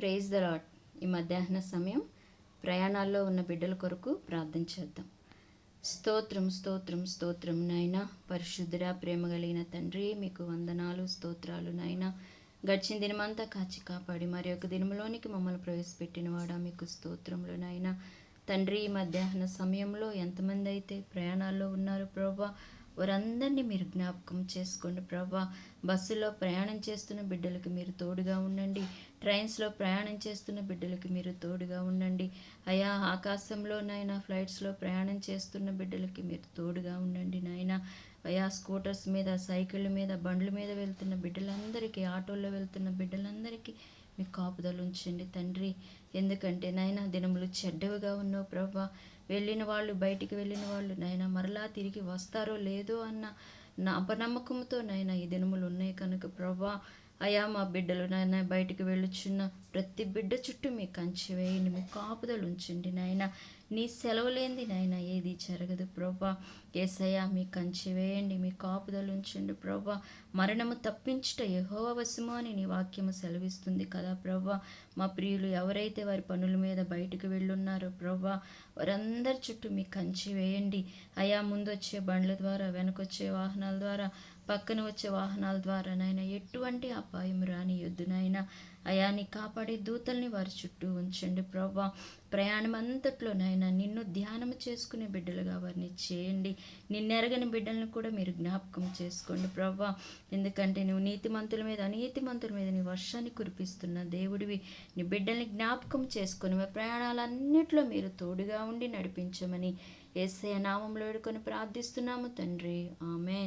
Praise the lord ఈ మధ్యాహ్న సమయం ప్రయాణాల్లో ఉన్న బిడ్డల కొరకు ప్రార్థన చేద్దాం. స్తోత్రం స్తోత్రం స్తోత్రం నాయన. పరిశుద్ధురా ప్రేమ కలిగిన తండ్రి మీకు వందనాలు స్తోత్రాలు నాయన. గడిచిన దినమంతా కాచి కాపాడి మరి ఒక దినంలోనికి మమ్మల్ని ప్రవేశపెట్టిన వాడా మీకు స్తోత్రములు నాయన. తండ్రి ఈ మధ్యాహ్న సమయంలో ఎంతమంది అయితే ప్రయాణాల్లో ఉన్నారు ప్రభా వారందరినీ మీరు జ్ఞాపకం చేసుకోండి. ప్రభా బస్సులో ప్రయాణం చేస్తున్న బిడ్డలకు మీరు తోడుగా ఉండండి. ట్రైన్స్లో ప్రయాణం చేస్తున్న బిడ్డలకు మీరు తోడుగా ఉండండి. అయా ఆకాశంలో నాయన ఫ్లైట్స్లో ప్రయాణం చేస్తున్న బిడ్డలకి మీరు తోడుగా ఉండండి నాయన. అయా స్కూటర్స్ మీద సైకిళ్ళ మీద బండ్ల మీద వెళ్తున్న బిడ్డలందరికీ ఆటోల్లో వెళ్తున్న బిడ్డలందరికీ మీ కాపుదలు ఉంచండి తండ్రి. ఎందుకంటే నాయన దినములు చెడ్డవిగా ఉన్నావు ప్రభా వెళ్ళిన వాళ్ళు బయటికి వెళ్ళిన వాళ్ళు నాయన మరలా తిరిగి వస్తారో లేదో అన్న నా అపనమ్మకంతో నాయన ఈ దినములు ఉన్నాయి కనుక ప్రభా అయా మా బిడ్డలు నాయన బయటికి వెళ్ళుచున్న ప్రతి బిడ్డ చుట్టూ మీ కంచి వేయండి మీ కాపుదలు ఉంచండి నాయన. నీ సెలవు లేనిది నాయన? ఏది జరగదు ప్రభా. ఏసయ్యా మీ కంచి వేయండి మీ కాపుదలు ఉంచండి ప్రభా. మరణము తప్పించుట యహోవ వశము అని నీ వాక్యము సెలవిస్తుంది కదా ప్రభా. మా ప్రియులు ఎవరైతే వారి పనుల మీద బయటకు వెళ్ళున్నారో ప్రభా వారందరి చుట్టూ మీ కంచి వేయండి. అయా ముందు వచ్చే బండ్ల ద్వారా వెనకొచ్చే వాహనాల ద్వారా పక్కన వచ్చే వాహనాల ద్వారా నాయన ఎటువంటి అపాయం రాని నాయన. అయా నీ కాపాడే దూతల్ని వారి చుట్టూ ఉంచండి ప్రభా. ప్రయాణం అంతట్లో నాయన నిన్ను ధ్యానం చేసుకునే బిడ్డలుగా వారిని చేయండి. నిన్నెరగని బిడ్డలను కూడా మీరు జ్ఞాపకం చేసుకోండి ప్రభా ఎందుకంటే నువ్వు నీతిమంతుల మీద అనీతిమంతుల మీద నీ వర్షాన్ని కురిపిస్తున్న దేవుడివి. నీ బిడ్డల్ని జ్ఞాపకం చేసుకొని మా ప్రయాణాలన్నిట్లో మీరు తోడుగా ఉండి నడిపించమని ఏసయ నామంలో వేడుకొని ప్రార్థిస్తున్నాము తండ్రి. ఆమె